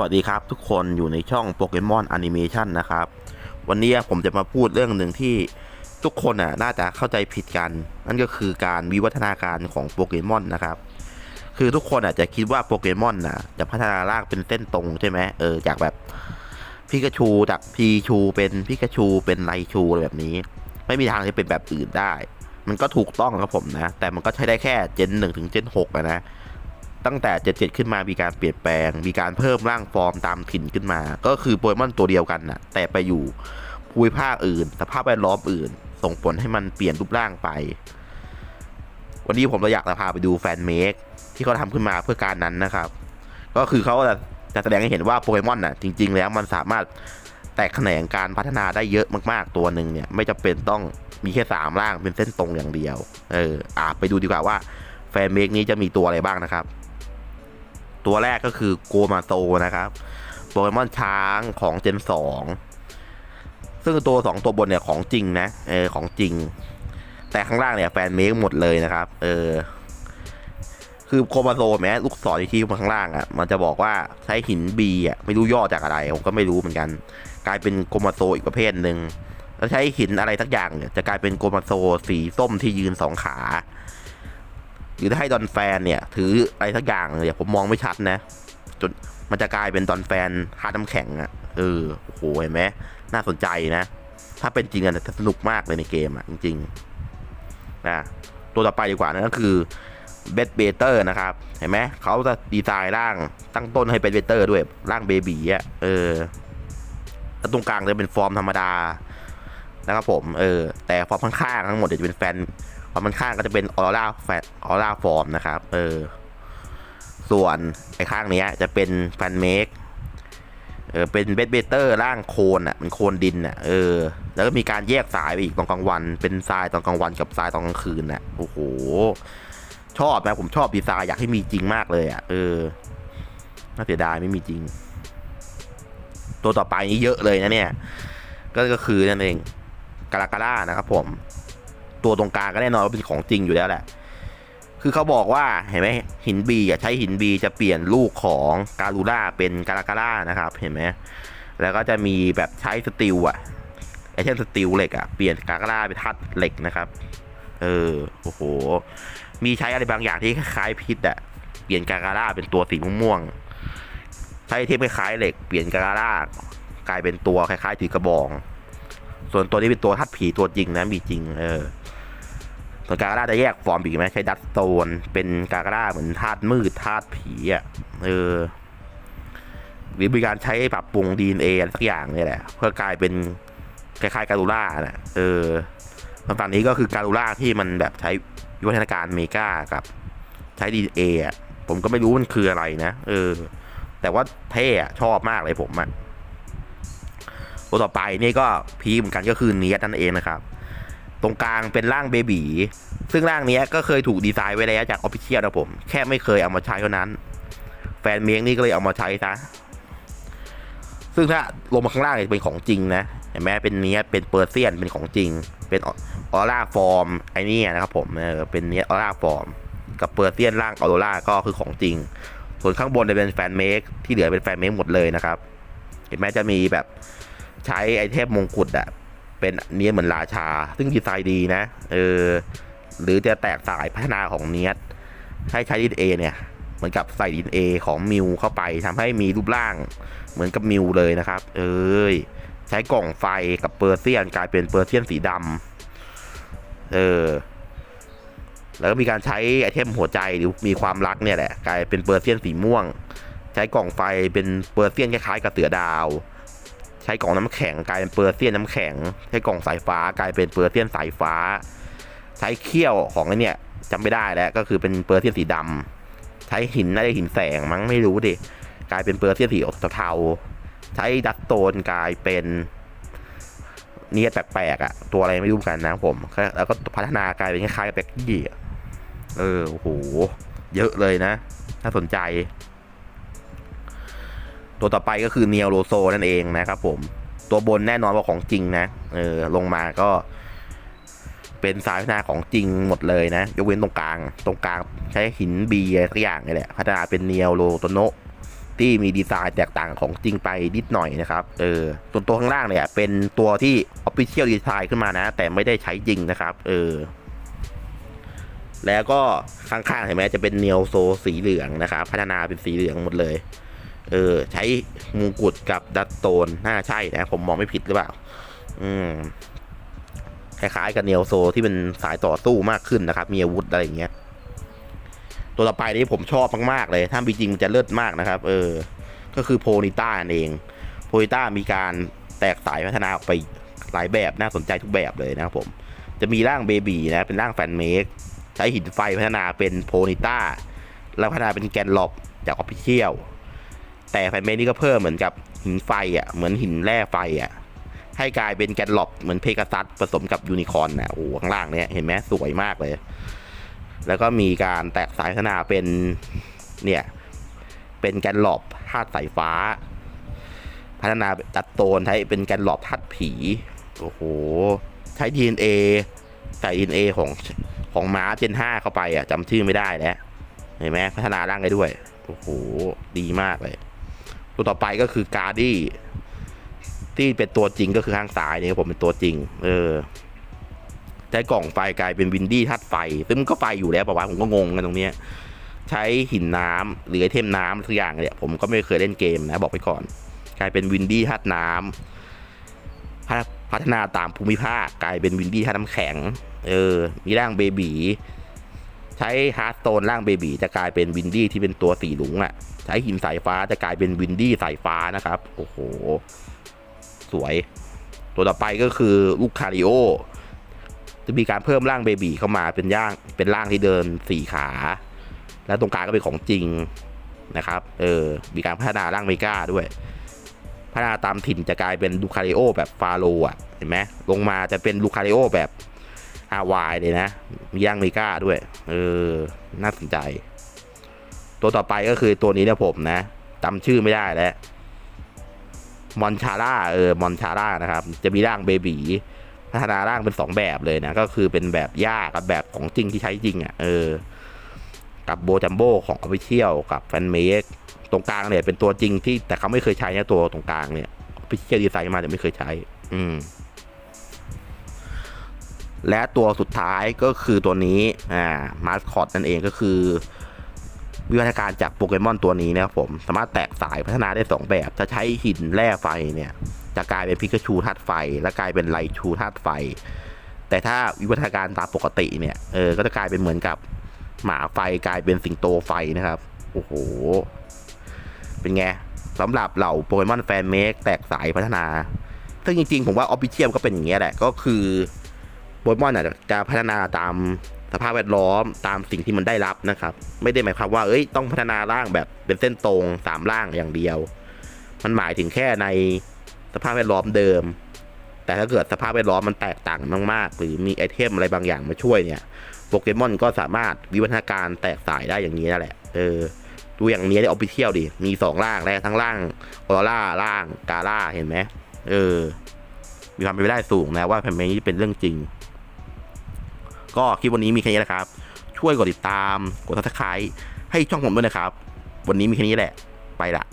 วัสดีครับทุกคนอยู่ในช่องโปเกมอนแอนิเมชันนะครับ วันนี้ผมจะมาพูดเรื่องหนึ่งที่ทุกคนน่ะน่าจะเข้าใจผิดกัน นั่นก็คือการวิวัฒนาการของโปเกมอนนะครับ คือทุกคนอาจจะคิดว่าโปเกมอนน่ะจะพัฒนาร่างเป็นเส้นตรงใช่ไหมเออจากแบบพิกาชูจากพีชูเป็นพิกาชูเป็นไลชูอะไรแบบนี้ ไม่มีทางที่เป็นแบบอื่นได้ มันก็ถูกต้องครับผมนะ แต่มันก็ใช้ได้แค่เจนหนึ่งถึงเจนหกนะ ตั้งแต่เจ็ดเจ็ดขึ้นมามีการเปลี่ยนแปลง มีการเพิ่มร่างฟอร์มตามถิ่นขึ้นมา ก็คือโปเกมอนตัวเดียวกันน่ะ แต่ไปอยู่ภูมิภาคอื่น สภาพแวดล้อมอื่น ส่งผลให้มันเปลี่ยนรูปร่างไป วันนี้ผมเราอยากจะพาไปดูแฟนเมคที่เขาทำขึ้นมาเพื่อการนั้นนะครับ ก็คือเขาจะจะแสดงให้เห็นว่าโปเกมอนน่ะจริง ๆ แล้วมันสามารถแตกแขนงการพัฒนาได้เยอะมากๆตัวหนึ่งเนี่ย ไม่จำเป็นต้องมีแค่สามร่างเป็นเส้นตรงอย่างเดียว เอออะไปดูดีกว่าว่าแฟนเมคนี้จะมีตัวอะไรบ้างนะครับ ตัวแรกก็คือโกมาโตนะครับโปเกมอนช้างของเจนสองซึ่งตัวสองตัวบนเนี่ยของจริงนะเออของจริง แต่ข้างล่างเนี่ยแฟนเมคหมดเลยนะครับ เออ คือโคมาโซแม้ลูกศรที่มาข้างล่างอะ่ะ มันจะบอกว่าใช้หินบีอะไม่รู้ย่อจากอะไรผมก็ไม่รู้เหมือนกัน กลายเป็นโกมาโซอีกประเภทหนึ่งแล้วใช้หินอะไรสักอย่างเนี่ยจะกลายเป็นโกมาโซสีส้มที่ยืนสองขา หรือถ้าให้ดอนแฟนเนี่ย ถืออะไรสักอย่างเนี่ยผมมองไม่ชัดนะจนมันจะกลายเป็นดอนแฟนฮาร์ดน้ำแข็งอะ่ะเออโอ้โหเห็นไหมน่าสนใจนะ ถ้าเป็นจริงอะจะสนุกมากเลยในเกมอะ่ะจริงๆนะตัวต่อไปดีกว่านั่นก็คือเบดเบเตอร์นะครับ เห็นไหมเขาจะดีไซน์ร่างตั้งต้นให้เป็นเบเตอร์ด้วยร่างเบบีอะเออแล้วตรงกลางจะเป็นฟอร์มธรรมดานะครับผมเออแต่ฟอร์มข้างๆทั้งหมดจะเป็นแฟน ฟอร์มข้างก็จะเป็นออร่าแฟออร่าฟอร์มนะครับเออส่วนไอ้ข้างเนี้ยจะเป็นแฟนเมคเออเป็นเบดเบเตอร์ร่างโคนอะเป็นโคนดินอะเออ แล้วก็มีการแยกสายไปอีกตอนกลางวัน เป็นทรายตอนกลางวันกับทรายตอนกลางคืนน่ะโอ้โหชอบนะผมชอบดีไซน์อยากให้มีจริงมากเลยอะเออน่าเสียดายไม่มีจริง ตัวต่อไปนี้เยอะเลยนะเนี่ย ก็ก็คือนั่นเองกาลากาล่านะครับผม ตัวตรงกลางก็แน่นอนว่าเป็นของจริงอยู่แล้วแหละ คือเขาบอกว่าเห็นไหมหินบีอะใช้หินบีจะเปลี่ยนลูกของการูล่าเป็นกาลากาล่านะครับ เห็นไหมแล้วก็จะมีแบบใช้สติลอะไอเช่นสติลเหล็กอะเปลี่ยนกาลากาล่าเป็นทัดเหล็กนะครับ เออโอ้โห มีใช้อะไรบางอย่างที่คล้ายพิษอะเปลี่ยนกาลากาล่าเป็นตัวสีม่วงใช้เทปคล้ายเหล็กเปลี่ยนกาลากาล่ากลายเป็นตัวคล้ายๆถือกระบอง ส่วนตัวนี้เป็นตัวทัดผีตัวจริงนะมีจริง เออ ส่วนกาการ่าจะแยกฟอร์มอีกไหมใช้ดัตสโตนเป็นกาการ่าเหมือนธาตุมืดธาตุผีอะเออหรือมีการใช้ปรับปรุงดีเอ็นเอสักอย่างนี่แหละ เพื่อกลายเป็นคล้ายๆการูล่าน่ะเออฝั่งนี้ก็คือการูล่าที่มันแบบใช้วิวัฒนาการเมกากับ ใช้ดีเอะผมก็ไม่รู้มันคืออะไรนะ เออ แต่ว่าเท่ะชอบมากเลยผมอะตัวต่อไปนี่ก็พีเหมือนกันก็คือเนียสนั่นเองนะครับ ตรงกลางเป็นร่างเบบีซึ่งร่างนี้ก็เคยถูกดีไซน์ไว้แล้วจากออฟฟิเชียลนะผม แค่ไม่เคยเอามาใช้เท่านั้น แฟนเมงนี่ก็เลยเอามาใช้ซะซึ่งถ้าลงมาข้างล่างเนี่ยจะเป็นของจริงนะเห็นไหมเป็นเนี้ยเป็นเปอร์เซียนเป็นของจริง เป็นออร่าฟอร์มไอ้นี่นะครับผมเออเป็นเนี้ยออร่าฟอร์มกับเปอร์เซียนร่างออโรราก็คือของจริง ส่วนข้างบนจะเป็นแฟนเมคที่เหลือเป็นแฟนเมคหมดเลยนะครับ เห็นไหมจะมีแบบใช้ไอเทมมงกุฎอะ เป็นเนี้ยเหมือนราชา ซึ่งดีไซน์ดีนะ เออ หรือจะแตกสายพัฒนาของเนี้ยให้ใช้ดีเอเนี่ย เหมือนกับใส่ดีเอของมิวเข้าไปทำให้มีรูปร่าง เหมือนกับมิวเลยนะครับ เอ้ย ใช้กล่องไฟกับเปอร์เซียนกลายเป็นเปอร์เซียนสีดำเออ แล้วก็มีการใช้ไอเทมหัวใจหรือมีความรักเนี่ยแหละ กลายเป็นเปอร์เซียนสีม่วง ใช้กล่องไฟเป็นเปอร์เซียนคล้ายๆกับเสือดาว ช้กล่องน้ำแข็งกลายเป็นเปอร์เซียนน้ำแข็ง ใช้กล่องสายฟ้ากลายเป็นเปอร์เซียนสายฟ้า ใช้เขี้ยวของไอเนี่ยจำไม่ได้แล้วก็คือเป็นเปอร์เซียนสีดำใช้หินน่าจะหินแสงมั้งไม่รู้ดิกลายเป็นเปอร์เซียนสีเทาใช้ดัตโตนกลายเป็นเนียแปลกๆอะ ตัวอะไรไม่รู้กันนะผมแล้วก็พัฒนากลายเป็นคล้ายๆแบ็กกี้เออโอ้โหเยอะเลยนะน่าสนใจ ตัวต่อไปก็คือเนียโรโซนั่นเองนะครับผมตัวบนแน่นอนว่าของจริงนะเออลงมาก็เป็นสายพัฒนาของจริงหมดเลยนะ ยกเว้นตรงกลาง ตรงกลางใช้หินบีอะไรสักอย่างนี่แหละพัฒนาเป็นเนียโรโตโนที่มีดีไซน์แตกต่างของจริงไปนิดหน่อยนะครับ เออส่วนตัวข้างล่างเนี่ย เป็นตัวที่ Official Design ขึ้นมานะ แต่ไม่ได้ใช้จริงนะครับ เออ แล้วก็ข้างๆเห็นไหมจะเป็นเนียวโซสีเหลืองนะครับ พัฒนาเป็นสีเหลืองหมดเลย เออ ใช้มงกุฎกับดัตโตนน่าใช่นะ ผมมองไม่ผิดหรือเปล่า อืมคล้ายๆกับเนียวโซที่เป็นสายต่อสู้มากขึ้นนะครับ มีอาวุธอะไรอย่างเงี้ย ตัวต่อไปนี้ผมชอบมากๆเลย ถ้ามีจริงมันจะเลิศมากนะครับ เออ ก็คือโพนิต้าเอง โพนิต้ามีการแตกสายพัฒนาออกไปหลายแบบน่าสนใจทุกแบบเลยนะครับผม จะมีร่างเบบีนะ เป็นร่างแฟนเมกใช้หินไฟพัฒนาเป็นโพนิต้า แล้วพัฒนาเป็นแกนล็อบจากออฟฟิเชียล แต่แฟนเมกนี่ก็เพิ่มเหมือนกับหินไฟอะเหมือนหินแร่ไฟอะให้กลายเป็นแกนล็อบเหมือนเพกาซัสผสมกับยูนิคอร์นนะโอ้โหข้างล่างเนี่ยเห็นไหมสวยมากเลย แล้วก็มีการแตกสายพัฒนาเป็นเนี่ยเป็นแกนหลอบธาตุสายฟ้า พัฒนาตัดโตนใช้เป็นแกนหลอบธาตุผีโอ้โหใช้ DNA ใส่ DNA ของของม้าเจน5เข้าไปอะจำชื่อไม่ได้แล้วเห็นไหมพัฒนาร่างได้ด้วยโอ้โหดีมากเลย ตัวต่อไปก็คือกาดี้ที่เป็นตัวจริงก็คือข้างซ้ายนี่ผมเป็นตัวจริง เออใช้กล่องไฟกลายเป็นวินดี้ธาตุไฟ ซึ่งมันก็ไฟอยู่แล้วปะวะผมก็งงกันตรงเนี้ยใช้หินน้ำหรือไอเทมน้ำทุกอย่างเนี่ยผมก็ไม่เคยเล่นเกมนะบอกไปก่อน กลายเป็นวินดี้ธาตุน้ำพัฒพัฒนาตามภูมิภาคกลายเป็นวินดี้ธาตุน้ำแข็ง เออ มีร่างเบบี ใช้ฮาร์ดสโตนร่างเบบีจะกลายเป็นวินดี้ที่เป็นตัวสีหลุงอะ่ะ ใช้หินสายฟ้าจะกลายเป็นวินดี้สายฟ้านะครับ โอ้โห สวย ตัวต่อไปก็คือลูกคาริโอ จะมีการเพิ่มร่างเบบีเข้ามาเป็นย่างเป็นร่างที่เดินสี่ขา แล้วตรงกลางก็เป็นของจริงนะครับ เออ มีการพัฒนาร่างเมกาด้วย พัฒนาตามถิ่นจะกลายเป็นลูคาริโอแบบฟาโรอะ เห็นไหมลงมาจะเป็นลูคาริโอแบบ ฮาวายเลยนะมีย่างเมกาด้วย เออ น่าสนใจ ตัวต่อไปก็คือตัวนี้เนี่ยผมนะจำชื่อไม่ได้แล้วมอนชาร่าเออมอนชาร่านะครับ จะมีร่างเบบีพัฒนาร่างเป็นสองแบบเลยนะ ก็คือเป็นแบบยากกับแบบของจริงที่ใช้จริงอะ่ะเออ กับโบจัมโบของออฟฟิเชียลกับแฟนเมกตรงกลางเนี่ยเป็นตัวจริงที่แต่เขาไม่เคยใช้นะตัวตรงกลางเนี่ยออฟฟิเชียลดีไซน์มาแต่ไม่เคยใช้ อืม และตัวสุดท้ายก็คือตัวนี้อ่ามาสคอตนั่นเองก็คือ วิวัฒนาการจากโปเกมอนตัวนี้นะครับผม สามารถแตกสายพัฒนาได้สองแบบ ถ้าใช้หินแร่ไฟเนี่ย จะกลายเป็นพิกาชูธาตุไฟ และกลายเป็นไลชูธาตุไฟ แต่ถ้าวิวัฒนาการตามปกติเนี่ยเออก็จะกลายเป็นเหมือนกับหมาไฟกลายเป็นสิงโตไฟนะครับโอ้โห เป็นไงสำหรับเหล่าโปเกมอนแฟนเมกแตกสายพัฒนา ซึ่งจริงๆ ผมว่าออฟฟิเชียลก็เป็นอย่างเงี้ยแหละ ก็คือ โปเกมอนอะจะพัฒนาตามสภาพแวดล้อมตามสิ่งที่มันได้รับนะครับ ไม่ได้หมายความว่าเอ้ยต้องพัฒนาร่างแบบเป็นเส้นตรงสามร่างอย่างเดียว มันหมายถึงแค่ในสภาพแวดล้อมเดิม แต่ถ้าเกิดสภาพแวดล้อมมันแตกต่างมากๆหรือมีไอเทมอะไรบางอย่างมาช่วยเนี่ยโปเกมอนก็สามารถวิวัฒนาการแตกสายได้อย่างนี้นั่นแหละเออดูอย่างนี้ในออฟฟิเชียลดิมีสองร่างแล้วทั้งร่างออร่าร่างกาล่าเห็นไหมเออมีความเป็นไปได้สูงนะว่าแผ่นนี้เป็นเรื่องจริง ก็คลิปวันนี้มีแค่นี้นะครับ ช่วยกดติดตาม กดซับสไครต์ให้ช่องผมด้วยนะครับ วันนี้มีแค่นี้แหละ ไปละ